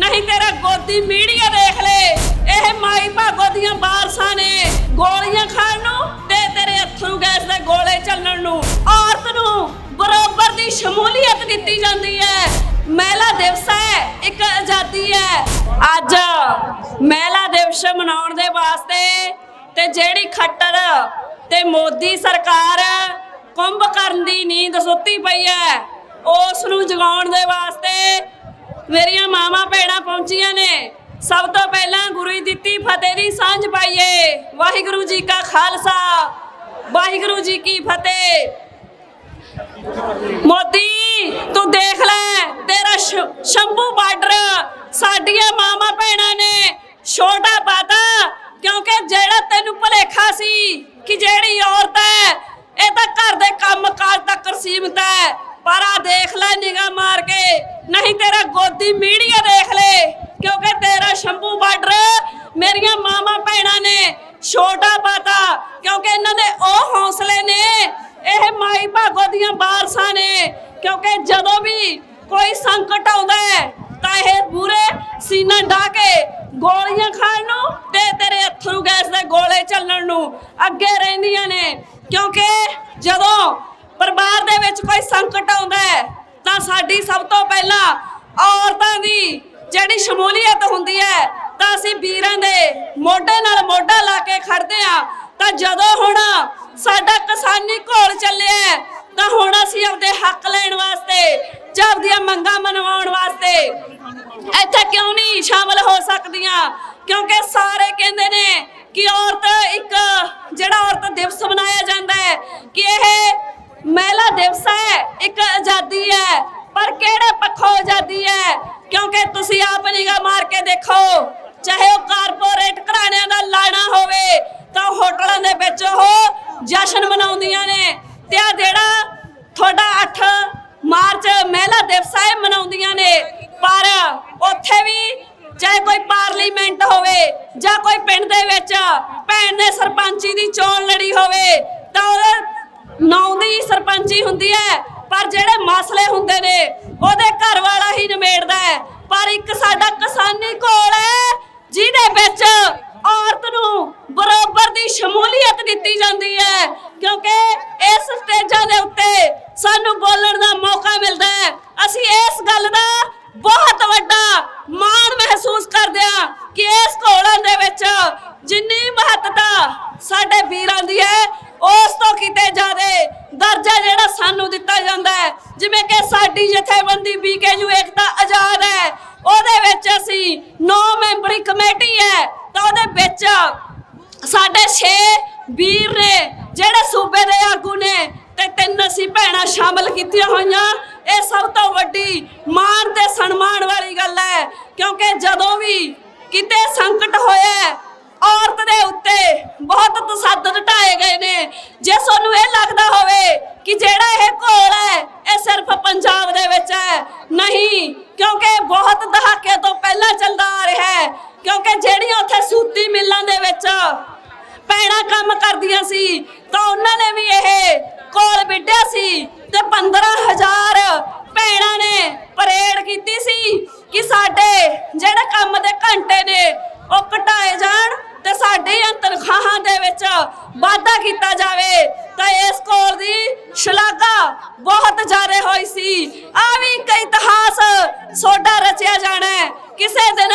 ਨਹੀਂ ਤੇਰਾ ਗੋਦੀ ਮੀਡੀਆ ਦੇਖ ਲੈ। ਇਹ ਮਾਈ ਭਾਗੋ ਦੀਆਂ ਬਾਰਸਾਂ ਨੇ ਗੋਲੀਆਂ ਖਾਣ ਨੂੰ ਤੇ ਤੇਰੇ ਅਥਰੂ ਗੈਸ ਦੇ ਗੋਲੇ ਚੱਲਣ ਨੂੰ। ਔਰਤ ਨੂੰ ਬਰਾਬਰ ਦੀ ਸ਼ਮੂਲੀਅਤ ਦਿੱਤੀ ਜਾਂਦੀ ਹੈ। ਮਹਿਲਾ ਦਿਵਸ ਹੈ, ਇੱਕ ਆਜ਼ਾਦੀ ਹੈ। ਅੱਜ ਮਹਿਲਾ ਦਿਵਸ ਮਨਾਉਣ ਦੇ ਵਾਸਤੇ ਤੇ ਜਿਹੜੀ ਖੱਟਰ ਤੇ ਮੋਦੀ ਸਰਕਾਰ ਕੁੰਭ ਕਰਨ ਦੀ ਨੀਂਦ ਸੁੱਤੀ ਪਈ ਹੈ, ਉਸ ਨੂੰ ਜਗਾਉਣ ਦੇ ਵਾਸਤੇ ਮੇਰੀਆਂ ਮਾਵਾਂ ਭੈਣਾਂ ਪਹੁੰਚੀਆਂ ਨੇ। ਸਭ ਤੋਂ ਪਹਿਲਾਂ ਗੁਰੂ ਦੀ ਦਿੱਤੀ ਫਤਿਹ ਦੀ ਸਾਂਝ ਪਾਈਏ। ਵਾਹਿਗੁਰੂ ਜੀ ਕਾ ਖਾਲਸਾ। ਵਾਹਿਗੁਰੂ ਜੀ ਕੀ ਫਤਿਹ। ਮੋਦੀ, ਤੂੰ ਦੇਖ ਲੈ, ਤੇਰਾ ਸ਼ੰਭੂ ਬਾਰਡਰ, ਸਾਡੀਆਂ ਮਾਵਾਂ ਭੈਣਾਂ ਨੇ, ਛੋਟਾ ਪਾਤਾ ਕਿਉਂਕਿ ਜਿਹੜਾ ਤੈਨੂੰ ਭਲੇਖਾ ਸੀ ਕਿ ਜਿਹੜੀ ਔਰਤ ਹੈ ਇਹ ਤਾਂ ਘਰ ਦੇ ਕੰਮ ਕਾਜ ਤੱਕ ਸੀਮਤ ਹੈ ਪਰ ਆ ਦੇਖ ਲੈ ਨਿਗਾਹ ਮਾਰ ਕੇ ਨਹੀਂ ਤੇਰਾ ਗੋਦੀ ਮੀਡੀਆ ਦੇਖ ਲੈ ਕਿਉਂਕਿ ਤੇਰਾ ਸ਼ੰਭੂ ਬਾਰਡਰ ਮੇਰੀਆਂ ਮਾਵਾਂ ਭੈਣਾਂ ਨੇ ਛੋਟਾ ਪਾਤਾ, ਕਿਉਂਕਿ ਇਹਨਾਂ ਦੇ ਉਹ ਹੌਸਲੇ ਨੇ, ਇਹ ਮਾਈ ਭਾਗੋ ਦੀਆਂ ਬਾਰਸਾਂ ਨੇ। ਕਿਉਂਕਿ ਜਦੋਂ ਵੀ ਕੋਈ ਸੰਕਟ ਆਉਂਦਾ ਹੈ, ਤਾਂ ਇਹ ਪੂਰੇ ਸੀਨਾ ਢਾ ਕੇ ਗੋਲੀਆਂ ਖਾਣ ਨੂੰ ਤੇ ਤੇਰੇ ਅਥਰੂ ਗੈਸ ਦੇ ਗੋਲੇ ਚੱਲਣ ਨੂੰ ਅੱਗੇ ਰਹਿੰਦੀਆਂ ਨੇ। ਕਿਉਂਕਿ ਜਦੋਂ ਪਰਿਵਾਰ ਦੇ ਵਿੱਚ ਕੋਈ ਸੰਕਟ ਆਉਂਦਾ ਹੈ, ਤਾਂ ਸਾਡੀ ਸਭ ਤੋਂ ਪਹਿਲਾਂ ਔਰਤਾਂ ਦੀ ਜਿਹੜੀ ਸ਼ਮੂਲੀਅਤ ਹੁੰਦੀ ਹੈ ਅਸੀਂ ਵੀਰਾਂ ਦੇ ਮੋਢੇ ਨਾਲ ਮੋਢਾ ਲਾ ਕੇ ਖੜਦੇ ਆ ਤਾਂ ਜਦੋਂ ਹੁਣ ਸਾਡਾ ਕਿਸਾਨੀ ਘੋਲ ਚੱਲਿਆ ਤਾਂ ਹੁਣ ਅਸੀਂ ਆਪਦੇ ਹੱਕ ਲੈਣ ਵਾਸਤੇ ਜਾਂ ਆਪਦੀਆਂ ਮੰਗਾਂ ਮਨਵਾਉਣ ਵਾਸਤੇ ਇੱਥੇ ਕਿਉਂ ਨਹੀਂ ਸ਼ਾਮਲ ਹੋ ਸਕਦੀਆਂ? ਕਿਉਂਕਿ ਸਾਰੇ ਕਹਿੰਦੇ ਨੇ ਕਿ ਔਰਤ ਇੱਕ ਜਿਹੜਾ ਔਰਤ ਦਿਵਸ ਮਨਾਇਆ ਜਾਂਦਾ ਹੈ, ਕਿ ਇਹ ਮਹਿਲਾ ਦਿਵਸ ਹੈ, ਇੱਕ ਆਜ਼ਾਦੀ ਹੈ। ਪਰ ਕਿਹੜੇ ਪੱਖੋਂ ਆਜ਼ਾਦੀ ਹੈ? ਕਿਉਂਕਿ ਤੁਸੀਂ ਆਪ ਨਿਗਾਹ ਮਾਰ ਕੇ ਦੇਖੋ ਚਾਹੇ ਉਹ ਕਾਰਪੋਰੇਟ ਘਰਾਣਿਆਂ ਦਾ ਲਾਣਾ ਹੋਵੇ, ਤਾਂ ਹੋਟਲਾਂ ਦੇ ਵਿੱਚ ਉਹ ਜਸ਼ਨ ਮਨਾਉਂਦੀਆਂ ਨੇ। ਤੇ ਆ ਜਿਹੜਾ ਤੁਹਾਡਾ 8 ਮਾਰਚ ਮਹਿਲਾ ਦਿਵਸ ਹੈ ਮਨਾਉਂਦੀਆਂ ਨੇ। ਪਰ ਉੱਥੇ ਵੀ ਚਾਹੇ ਕੋਈ ਪਾਰਲੀਮੈਂਟ ਹੋਵੇ ਜਾਂ ਕੋਈ ਪਿੰਡ ਦੇ ਵਿੱਚ ਭੈਣ ਨੇ ਸਰਪੰਚੀ ਦੀ ਚੋਣ ਲੜੀ ਹੋਵੇ, ਤਾਂ ਉਹਦੇ ਨੌ ਦੀ ਸਰਪੰਚੀ ਹੁੰਦੀ ਹੈ। ਪਰ ਜਿਹੜੇ ਮਸਲੇ ਹੁੰਦੇ ਨੇ, ਉਹਦੇ ਘਰ ਵਾਲਾ ਹੀ ਨਿਮੇੜਦਾ ਹੈ। ਪਰ ਇੱਕ ਸਾਡਾ ਕਿਸਾਨੀ ਘੋਲ ਹੈ ਜਿਹਦੇ ਵਿੱਚ ਔਰਤ ਨੂੰ ਬਰਾਬਰ ਦੀ ਸ਼ਮੂਲੀਅਤ ਦਿੱਤੀ ਜਾਂਦੀ ਹੈ, ਕਿਉਂਕਿ ਇਸ ਸਟੇਜਾਂ ਦੇ ਉੱਤੇ ਸਾਨੂੰ ਬੋਲਣ ਦਾ ਮੌਕਾ ਮਿਲਦਾ ਹੈ। ਅਸੀਂ ਇਸ ਗੱਲ ਦਾ ਬਹੁਤ ਵੱਡਾ ਮਾਣ ਮਹਿਸੂਸ ਕਰਦੇ ਹਾਂ ਕਿ ਇਸ ਘੋਲਾਂ ਦੇ ਵਿੱਚ ਜਿੰਨੀ ਮਹੱਤਤਾ ਸਾਡੇ ਵੀਰਾਂ ਦੀ ਹੈ, ਉਸ ਤੋਂ ਕਿਤੇ ਜ਼ਿਆਦੇ ਦਰਜਾ ਜਿਹੜਾ ਸਾਨੂੰ ਦਿੱਤਾ ਜਾਂਦਾ ਹੈ। ਜਿਵੇਂ ਕਿ ਸਾਡੀ ਜਥੇਬੰਦੀ ਬੀਕੇਯੂ ਏਕਤਾ ਆਜ਼ਾਦ ਹੈ ਉਹਦੇ ਵਿੱਚ ਅਸੀਂ 9 ਮੈਂਬਰੀ ਕਮੇਟੀ ਹੈ ਤਾਂ ਉਹਦੇ ਵਿੱਚ ਸਾਡੇ 6 ਵੀਰ ਨੇ, ਜਿਹੜੇ ਸੂਬੇ ਦੇ ਆਗੂ ਨੇ ਤੇ ਤਿੰਨ ਅਸੀਂ ਭੈਣਾਂ ਸ਼ਾਮਲ ਕੀਤੀਆਂ ਹੋਈਆਂ। ਇਹ ਸਭ ਤੋਂ ਵੱਡੀ ਮਾਣ ਤੇ ਸਨਮਾਨ ਵਾਲੀ ਗੱਲ ਹੈ, ਕਿਉਂਕਿ ਜਦੋਂ ਵੀ ਕਿਤੇ ਸੰਕਟ ਹੋਇਆ, ਔਰਤ ਦੇ ਉੱਤੇ ਬਹੁਤ ਤਸੱਦਦ ਢਾਏ ਗਏ ਨੇ। ਜੇ ਤੁਹਾਨੂੰ ਇਹ ਲੱਗਦਾ ਹੋਵੇ ਕਿ ਜੇ ਇਹ ਘੋਲ ਹੈ ਇਹ ਸਿਰਫ ਪੰਜਾਬ ਦੇ ਵਿੱਚ ਹੈ ਨਹੀਂ ਕਿਉਂਕਿ ਬਹੁਤ ਦਹਾਕੇ ਤੋਂ ਪਹਿਲਾਂ ਚੱਲਦਾ ਆ ਰਿਹਾ ਹੈ ਕਿਉਂਕਿ ਜਿਹੜੀਆਂ ਉੱਥੇ ਸੂਤੀ ਮਿੱਲਾਂ ਦੇ ਵਿੱਚ ਭੈਣਾਂ ਕੰਮ ਕਰਦੀਆਂ ਸੀ, ਤਾਂ ਉਹਨਾਂ ਨੇ ਵੀ ਇਹ ਕੋਲ ਵਿੱਢਿਆ ਸੀ ਤੇ 15000 ਭੈਣਾਂ ਨੇ ਪਰੇਡ ਕੀਤੀ ਸੀ ਕਿ ਸਾਡੇ ਜਿਹੜੇ ਕੰਮ ਦੇ ਘੰਟੇ ਨੇ, ਉਹ ਘਟਾਏ ਜਾਣ ਤੇ ਸਾਡੀਆਂ ਤਨਖਾਹਾਂ ਦੇ ਵਿੱਚ ਵਾਧਾ ਕੀਤਾ ਜਾਵੇ। ਤਾਂ ਇਸ ਕੋਲ ਦੀ ਸ਼ਲਾਘਾ ਬਹੁਤ ਜ਼ਿਆਦਾ ਹੋਈ ਸੀ। ਆ ਵੀ ਇੱਕ ਇਤਿਹਾਸ ਸੋਡਾ ਰਚਿਆ ਜਾਣਾ ਕਿਸੇ ਦਿਨ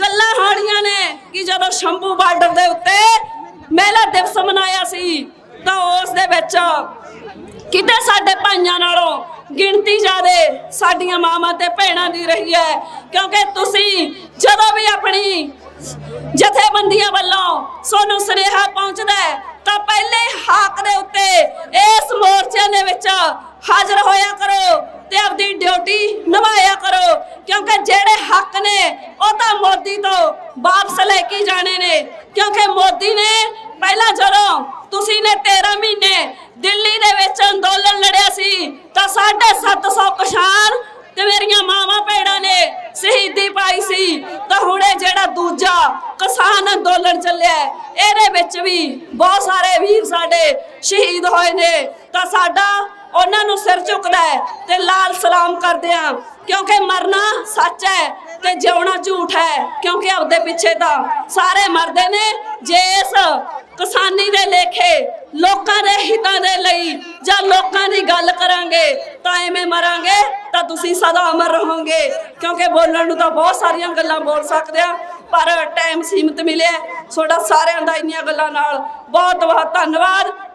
ਗੱਲਾਂ ਹੋਣੀਆਂ ਨੇ ਕਿ ਜਦੋਂ ਸ਼ੰਭੂ ਬਾਰਡਰ ਦੇ ਉੱਤੇ ਮਹਿਲਾ ਦਿਵਸ ਮਨਾਇਆ ਸੀ ਤਾਂ ਉਸ ਕਿਤੇ ਸਾਡੇ ਭਾਈਆਂ ਨਾਲੋਂ ਗਿਣਤੀ ਜ਼ਿਆਦੇ ਸਾਡੀਆਂ ਮਾਵਾਂ ਤੇ ਭੈਣਾਂ ਦੀ ਰਹੀ ਹੈ। ਕਿਉਂਕਿ ਤੁਸੀਂ ਜਦੋਂ ਵੀ ਆਪਣੀ ਜਥੇਬੰਦੀਆਂ ਵੱਲੋਂ ਸੋਨੂੰ ਸੁਨੇਹਾ ਪਹੁੰਚਦਾ ਹੈ, ਤਾਂ ਪਹਿਲੇ ਹਾਕ ਦੇ ਉੱਤੇ ਇਸ ਮੋਰਚੇ ਦੇ ਵਿੱਚ ਹਾਜ਼ਰ ਹੋਇਆ ਕਰੋ ਤੇ ਆਪਣੀ ਡਿਊਟੀ ਨਿਭਾਇਆ ਕਰੋ। ਕਿਉਂਕਿ ਜਿਹੜੇ ਹੱਕ ਨੇ, ਉਹ ਤਾਂ ਮੋਦੀ ਤੋਂ ਵਾਪਸ ਲੈ ਕੇ ਜਾਣੇ ਨੇ। ਕਿਉਂਕਿ ਮੋਦੀ ਨੇ ਪਹਿਲਾਂ ਜਦੋਂ ਤੁਸੀਂ ਨੇ 13 ਮਹੀਨੇ ਦਿੱਲੀ ਦੇ ਵਿੱਚ ਅੰਦੋਲਨ ਲੜਿਆ ਸੀ, ਤਾਂ 750 ਕਿਸਾਨ ਤੇ ਮੇਰੀਆਂ ਮਾਵਾਂ ਭੈਣਾਂ ਨੇ ਸ਼ਹੀਦੀ ਪਾਈ ਸੀ। ਤਾਂ ਹੁਣ ਇਹ ਜਿਹੜਾ ਦੂਜਾ ਕਿਸਾਨ ਅੰਦੋਲਨ ਚੱਲਿਆ ਇਹਦੇ ਵਿੱਚ ਵੀ ਬਹੁਤ ਸਾਰੇ ਵੀਰ ਸਾਡੇ ਸ਼ਹੀਦ ਹੋਏ ਨੇ। ਤਾਂ ਸਾਡਾ ਉਹਨਾਂ ਨੂੰ ਸਿਰ ਝੁਕਦਾ ਹੈ ਤੇ ਲਾਲ ਸਲਾਮ ਕਰਦੇ ਆ ਕਿਉਂਕਿ ਮਰਨਾ ਸੱਚ ਹੈ ਤੇ ਜਿਉਣਾ ਝੂਠ ਹੈ, ਕਿਉਂਕਿ ਆਪਦੇ ਪਿੱਛੇ ਤਾਂ ਸਾਰੇ ਮਰਦੇ ਨੇ। ਜੇ ਇਸ ਕਿਸਾਨੀ ਦੇ ਲੇਖੇ ਲੋਕਾਂ ਦੇ ਹਿੱਤਾਂ ਦੇ ਲਈ ਜਾਂ ਲੋਕਾਂ ਦੀ ਗੱਲ ਕਰਾਂਗੇ, ਤਾਂ ਐਵੇਂ ਮਰਾਂਗੇ, ਤਾਂ ਤੁਸੀਂ ਸਦਾ ਅਮਰ ਰਹੋਗੇ। ਕਿਉਂਕਿ ਬੋਲਣ ਨੂੰ ਤਾਂ ਬਹੁਤ ਸਾਰੀਆਂ ਗੱਲਾਂ ਬੋਲ ਸਕਦੇ ਆ ਪਰ ਟਾਈਮ ਸੀਮਿਤ ਮਿਲਿਆ ਤੁਹਾਡਾ ਸਾਰਿਆਂ ਦਾ ਇੰਨੀਆਂ ਗੱਲਾਂ ਨਾਲ ਬਹੁਤ ਬਹੁਤ ਧੰਨਵਾਦ।